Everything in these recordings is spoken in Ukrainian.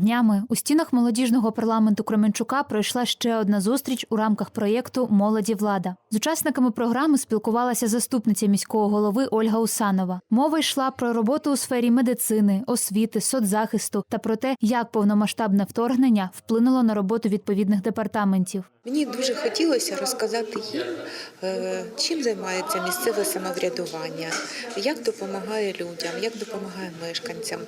Днями у стінах молодіжного парламенту Кременчука пройшла ще одна зустріч у рамках проєкту Молоді влада. З учасниками програми спілкувалася заступниця міського голови Ольга Усанова. Мова йшла про роботу у сфері медицини, освіти, соцзахисту та про те, як повномасштабне вторгнення вплинуло на роботу відповідних департаментів. Мені дуже хотілося розказати їм, е, чим займається місцеве самоврядування, як допомагає людям, як допомагає мешканцям,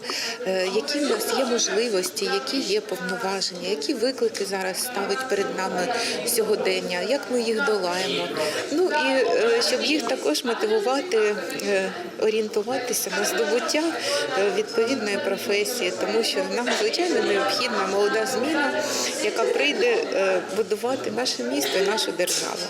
е, які в нас є можливості, які є повноваження, які виклики зараз ставить перед нами сьогодення, як ми їх долаємо. Ну і е, щоб їх також мотивувати, е, орієнтуватися на здобуття е, відповідної професії, тому що нам звичайно необхідна молода зміна, яка прийде будувати наше місто і нашу державу.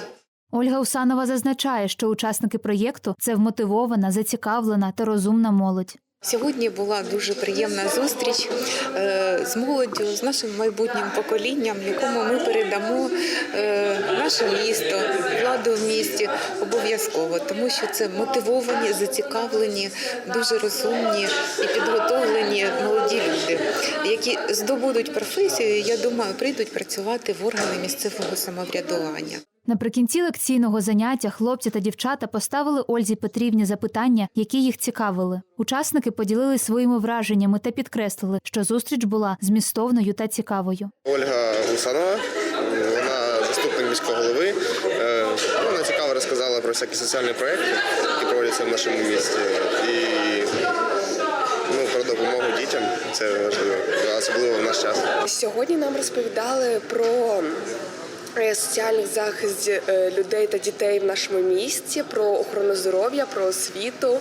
Ольга Усанова зазначає, що учасники проєкту це вмотивована, зацікавлена та розумна молодь. Сьогодні була дуже приємна зустріч е, з молоддю, з нашим майбутнім поколінням, якому ми передамо е, наше місто, владу в місті обов'язково, тому що це мотивовані, зацікавлені, дуже розумні і підготовлені молоді люди, які здобудуть професію. Я думаю, прийдуть працювати в органи місцевого самоврядування. Наприкінці лекційного заняття хлопці та дівчата поставили Ользі Петрівні запитання, які їх цікавили. Учасники поділились своїми враженнями та підкреслили, що зустріч була змістовною та цікавою. Ольга Усанова, вона заступник міського голови. Е, Вона цікаво розказала про всякі соціальні проекти, які проводяться в нашому місті. І ну, про допомогу дітям це важливо, особливо в наш час. Сьогодні нам розповідали про е, соціальний захист е, людей та дітей в нашому місті, про охорону здоров'я, про освіту,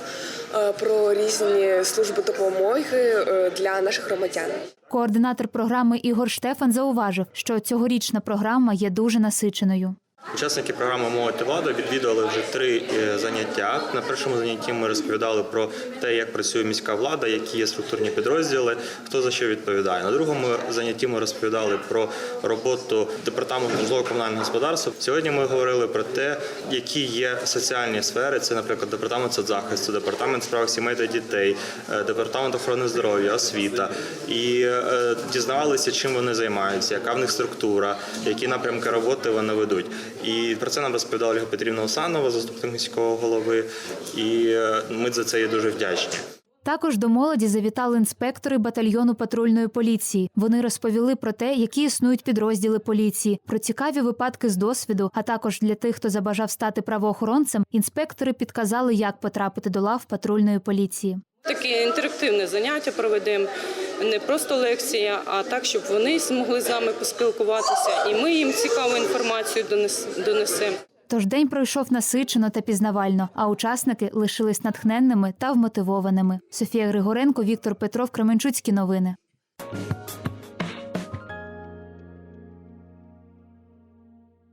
е, про різні служби допомоги е, для наших громадян. Координатор програми Ігор Штефан зауважив, що цьогорічна програма є дуже насиченою. Учасники програми Молодь влада відвідали вже три е, заняття. На першому занятті ми розповідали про те, як працює міська влада, які є структурні підрозділи, хто за що відповідає. На другому занятті ми розповідали про роботу департаменту житлово-комунального господарства. Сьогодні ми говорили про те, які є соціальні сфери. Це, наприклад, департамент соцзахисту, департамент справ сімей та дітей, е, департамент охорони здоров'я, освіта. І е, дізнавалися, чим вони займаються, яка в них структура, які напрямки роботи вони ведуть. І про це нам розповідала Ольга Петрівна Осанова, заступник міського голови. І е, ми за це є дуже вдячні. Також до молоді завітали інспектори батальйону патрульної поліції. Вони розповіли про те, які існують підрозділи поліції, про цікаві випадки з досвіду. А також для тих, хто забажав стати правоохоронцем, інспектори підказали, як потрапити до лав патрульної поліції. Таке інтерактивне заняття проведемо. Не просто лекція, а так, щоб вони змогли з нами поспілкуватися, і ми їм цікаву інформацію донес- донесемо. Тож день пройшов насичено та пізнавально, а учасники лишились натхненними та вмотивованими. Софія Григоренко, Віктор Петров, Кременчуцькі новини.